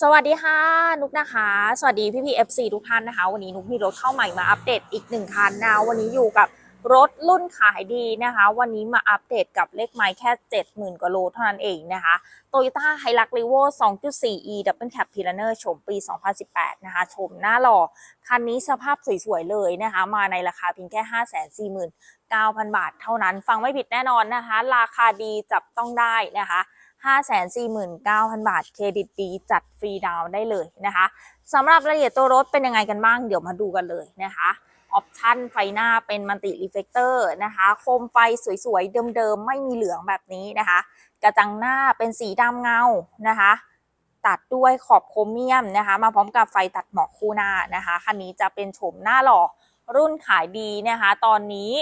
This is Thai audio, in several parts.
สวัสดีค่ะ นุกนะคะ สวัสดีพี่พีเอฟซีทุกท่านนะคะ วันนี้นุกมีรถเข้าใหม่มาอัปเดตอีกหนึ่งคันนะวันนี้อยู่กับรถรุ่นขายดีนะคะ วันนี้มาอัปเดตกับเลขไมล์แค่ 70,000กว่าโลเท่านั้นเองนะคะ Toyota Hilux Revo 2.4e Double Cab p i l a n e r ชมปี 2018 นะคะ ชมหน้าหล่อ คันนี้สภาพสวยๆเลยนะคะ มาในราคาเพียงแค่ 549,000 บาทเท่านั้น ฟังไม่ผิดแน่นอนนะคะ ราคาดีจับต้องได้นะคะ 549,000 บาท เครดิตดีจัดฟรีดาวน์ได้เลยนะคะสำหรับรายละเอียดตัวรถเป็นยังไงกันบ้าง เดี๋ยวมาดูกันเลยนะคะออปชันไฟหน้าเป็นมัลติรีเฟกเตอร์นะคะโคมไฟสวยๆ เดิมๆ ไม่มีเหลืองแบบนี้นะคะ กระจังหน้าเป็นสีดำเงานะคะ ตัดด้วยขอบโครเมียมนะคะ มาพร้อมกับไฟตัดหมอกคู่หน้านะคะคันนี้จะเป็นโฉมหน้าหล่อรุ่นขายดีนะคะ ตอนนี้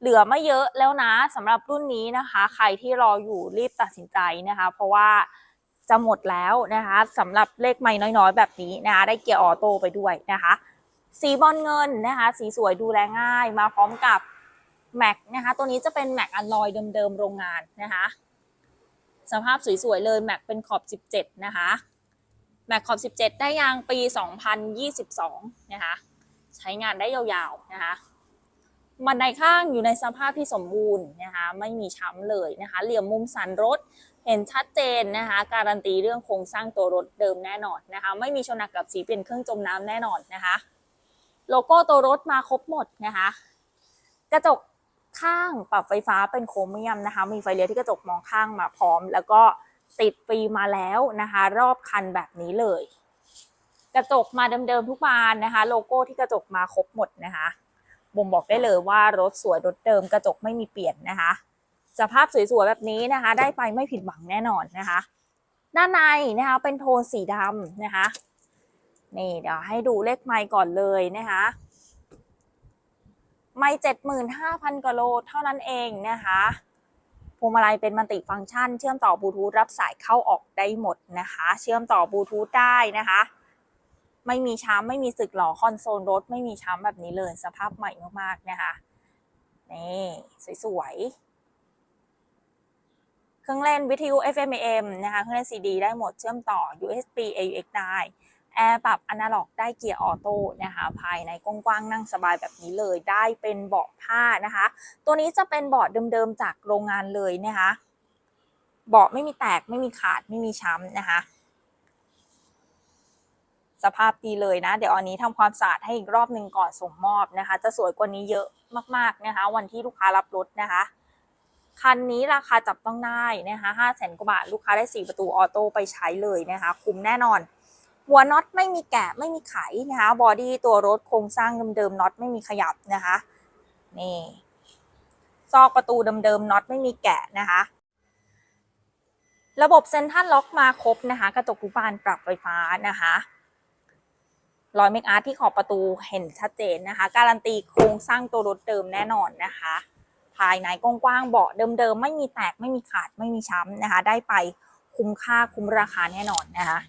เหลือไม่เยอะแล้วนะสำหรับรุ่นนี้นะคะ ใครที่รออยู่รีบตัดสินใจนะคะ เพราะว่าจะหมดแล้วนะคะสำหรับเลขไม่น้อยๆ แบบนี้นะคะได้เกียร์ออโต้ไปด้วยนะคะ สีบอลเงินนะคะ สีสวยดูแลง่ายมาพร้อมกับแม็กนะคะตัวนี้จะเป็นแม็กอันลอยเดิมๆโรงงานนะคะสภาพสวยๆเลยแม็กเป็นขอบ 17 นะคะแม็กขอบ 17 ได้ยางปี 2022 นะคะ ใช้งานได้ยาวๆ นะคะ บันไดข้างอยู่ในสภาพที่สมบูรณ์นะคะไม่มีช้ำเลยนะคะเหลี่ยมมุมสันรถเห็นชัดเจนนะคะการันตีเรื่องโครงสร้างตัวรถเดิมแน่นอนนะคะไม่มีชนหนักกับสีเปลี่ยนเครื่องจมน้ำแน่นอนนะคะโลโก้ตัวรถมาครบหมดนะคะกระจกข้างปรับไฟฟ้าเป็นโครเมียมนะคะมีไฟเลี้ยวที่กระจกมองข้างมาพร้อม แล้วก็ติดฟิล์มมาแล้วนะคะรอบคันแบบนี้เลย กระจกมาเดิมๆทุกบานนะคะ โลโก้ที่กระจกมาครบหมดนะคะ บ่งบอกได้เลยว่ารถสวยรถเดิมกระจกไม่มีเปลี่ยนนะคะสภาพสวยๆแบบนี้นะคะ ได้ไปไม่ผิดหวังแน่นอนนะคะด้านในนะคะเป็นโทนสีดำนะคะนี่เดี๋ยวให้ดูเลขไมล์ก่อนเลยนะคะไม่เจ็ดหมื่นห้าพันกว่าโลเท่านั้นเองนะคะพวงมาลัยเป็นมัลติฟังก์ชัน เชื่อมต่อบลูทูธรับสายเข้าออกได้หมดนะคะ เชื่อมต่อบลูทูธได้นะคะ ไม่มีช้ำไม่มีสึกหล่อคอนโซลรถไม่มีช้ำแบบนี้เลยสภาพใหม่มากๆนะคะนี่สวยๆ เครื่องเล่นวิทยุ FM AM นะคะ เครื่องเล่น CD ได้หมดเชื่อมต่อ USB AUX ได้แอร์ปรับอนาล็อกได้เกียร์ออโต้นะคะภายในกว้างๆนั่งสบายแบบนี้เลยได้เป็นเบาะผ้านะคะ ตัวนี้จะเป็นเบาะเดิมๆจากโรงงานเลยนะคะเบาะไม่มีแตกไม่มีขาดไม่มีช้ำนะคะ สภาพดีเลยนะ เดี๋ยวอันนี้ทำความสะอาดให้อีกรอบหนึ่งก่อนส่งมอบนะคะ จะสวยกว่านี้เยอะมากๆนะคะ วันที่ลูกค้ารับรถนะคะ คันนี้ราคาจับต้องได้นะคะห้าแสนกว่าบาทลูกค้าได้สี่ประตูออโต้ไปใช้เลยนะคะ คุ้มแน่นอน หัวน็อตไม่มีแกะไม่มีไขนะคะบอดี้ตัวรถโครงสร้างเดิมๆน็อตไม่มีขยับนะคะนี่ซอกประตูเดิมๆน็อตไม่มีแกะนะคะระบบเซ็นทรัลล็อกมาครบนะคะ กระจกทุกบานปรับไฟฟ้านะคะ รอยเมคอาร์ที่ขอบประตูเห็นชัดเจนนะคะ การันตีโครงสร้างตัวรถเดิมแน่นอนนะคะ ภายในกว้างๆเบาะเดิมๆไม่มีแตกไม่มีขาดไม่มีช้ำนะคะ ได้ไปคุ้มค่าคุ้มราคาแน่นอนนะคะ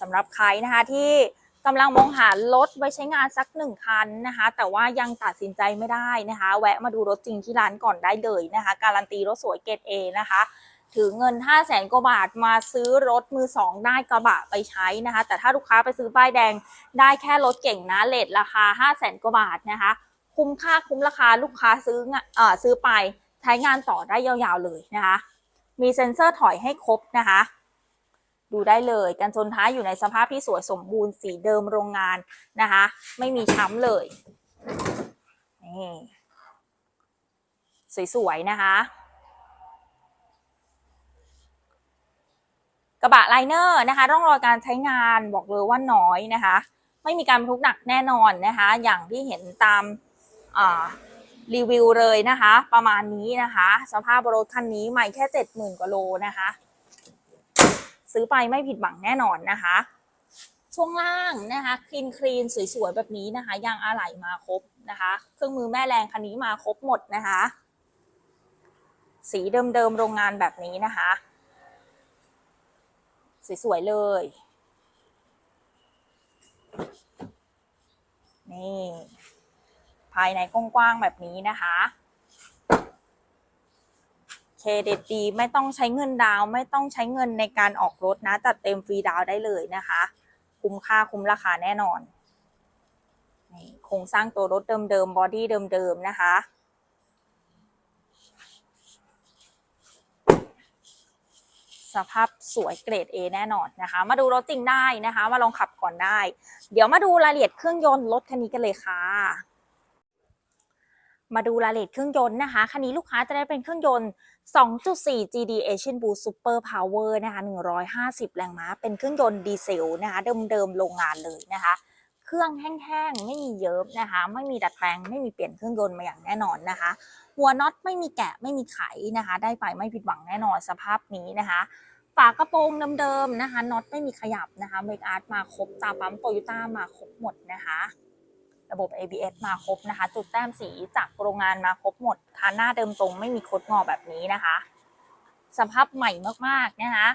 สำหรับใครนะคะที่กำลังมองหารถไว้ใช้งานสักหนึ่งคันนะคะ แต่ว่ายังตัดสินใจไม่ได้นะคะ แวะมาดูรถจริงที่ร้านก่อนได้เลยนะคะ การันตีรถสวยเกรดเอนะคะ ถือเงิน 5 0 0แสนกว่าบาทมาซื้อรถมือสองได้กระบะไปใช้นะคะ แต่ถ้าลูกค้าไปซื้อป้ายแดงได้แค่รถเก่งนะเลทราคา 5 0 0แสนกว่าบาทนะคะ คุ้มค่าคุ้มราคาลูกค้าซื้อเอ่อซื้อไปใช้งานต่อได้ยาวๆเลยนะคะ มีเซ็นเซอร์ถอยให้ครบนะคะ ดูได้เลยกันชนท้ายอยู่ในสภาพที่สวยสมบูรณ์สีเดิมโรงงานนะคะ ไม่มีช้ำเลยนี่สวยๆนะคะ กระบะไลเนอร์นะคะร่องรอยการใช้งานบอกเลยว่าน้อยนะคะ ไม่มีการบรรทุกหนักแน่นอนนะคะ อย่างที่เห็นตามรีวิวเลยนะคะ ประมาณนี้นะคะ สภาพรถคันนี้ใหม่แค่เจ็ดหมื่นกว่าโลนะคะ ซื้อไปไม่ผิดหวังแน่นอนนะคะ ช่วงล่างนะคะคลีนคลีนสวยๆแบบนี้นะคะยางอะไหล่มาครบนะคะ เครื่องมือแม่แรงคันนี้มาครบหมดนะคะ สีเดิมๆโรงงานแบบนี้นะคะ สวยๆเลย นี่ ภายในกว้างๆแบบนี้นะคะเครดิตดีไม่ต้องใช้เงินดาวไม่ต้องใช้เงินในการออกรถนะ จัดเต็มฟรีดาวได้เลยนะคะ คุ้มค่าคุ้มราคาแน่นอนนี่โครงสร้างตัวรถเดิมๆบอดี้เดิมๆนะคะ สภาพสวยเกรด A แน่นอนนะคะ มาดูรถจริงได้นะคะ มาลองขับก่อนได้ เดี๋ยวมาดูรายละเอียดเครื่องยนต์รถคันนี้กันเลยค่ะมาดูรายละเอียดเครื่องยนต์นะคะ คันนี้ลูกค้าจะได้เป็นเครื่องยนต์ 2.4 GD Asian Boost Super Power นะคะ 150 แรงม้า เป็นเครื่องยนต์ดีเซลนะคะ เดิมๆ โรงงานเลยนะคะ เครื่องแห้งๆ ไม่มีเยิบนะคะ ไม่มีดัดแปลง ไม่มีเปลี่ยนเครื่องยนต์มาอย่างแน่นอนนะคะ หัวน็อตไม่มีแกะไม่มีไขนะคะ ได้ไปไม่ผิดหวังแน่นอนสภาพนี้นะคะ ฝากระโปรงเดิมๆนะคะน็อตไม่มีขยับนะคะเมกอาร์ตมาครบตาปั๊มโตโยต้ามาครบหมดนะคะระบบ ABS มาครบนะคะ จุดแต้มสีจากโรงงานมาครบหมดคันหน้าเดิมตรงไม่มีคดงอแบบนี้นะคะ สภาพใหม่มากๆนะคะ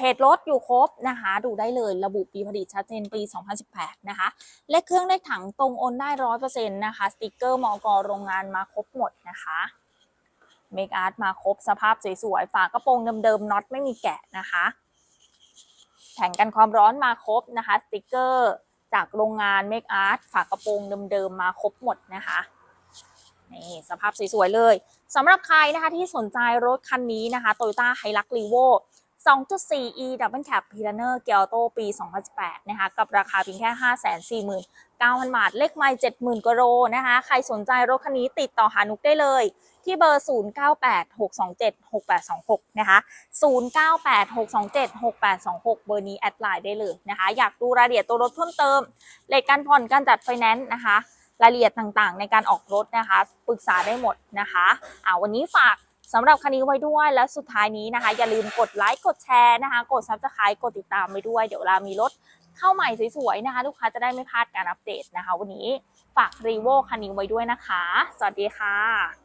เพดรถอยู่ครบนะคะ ดูได้เลยระบุปีผลิตชัดเจนปี 2018 นะคะและเครื่องได้ถังตรงโอนได้ร้อยนะคะสติกเกอร์มอกโรงงานมาครบหมดนะคะเมคอาร์ตมาครบสภาพสวยๆฝากระโปรงเดิมๆน็อตไม่มีแกะนะคะแผงกันความร้อนมาครบนะคะสติกเกอร์จากโรงงานเมคอาร์ตฝากระโปรงเดิมๆมาครบหมดนะคะนี่สภาพสวยๆเลยสำหรับใครนะคะที่สนใจรถคันนี้นะคะ Toyota h i l u x r e v o 2.4 e double Cab p i l a n e r g i a l t o ปี 2018 นะคะ กับราคาเพียงแค่ 549,000 บาท เลขไมล์70,000กว่าโลนะคะ ใครสนใจรถคันนี้ติดต่อฮานุกได้เลย ที่เบอร์ 0986276826 นะคะ 0986276826 เบอร์นี้แอดไลน์ได้เลยนะคะ อยากดูรายละเอียดตัวรถเพิ่มเติม เลทการผ่อนการจัดไฟแนนซ์นะคะ รายละเอียดต่างๆ ในการออกรถนะคะ ปรึกษาได้หมดนะคะอ่าวันนี้ฝาก สำหรับคันนี้ไว้ด้วยและสุดท้ายนี้นะคะ อย่าลืมกดไลค์กดแชร์นะคะ กดซับสไครต์กดติดตามไปด้วยเดี๋ยวเรามีรถเข้าใหม่สวยๆนะคะ ลูกค้าจะได้ไม่พลาดการอัปเดตนะคะ วันนี้ฝากรีโวคันนี้ไว้ด้วยนะคะ สวัสดีค่ะ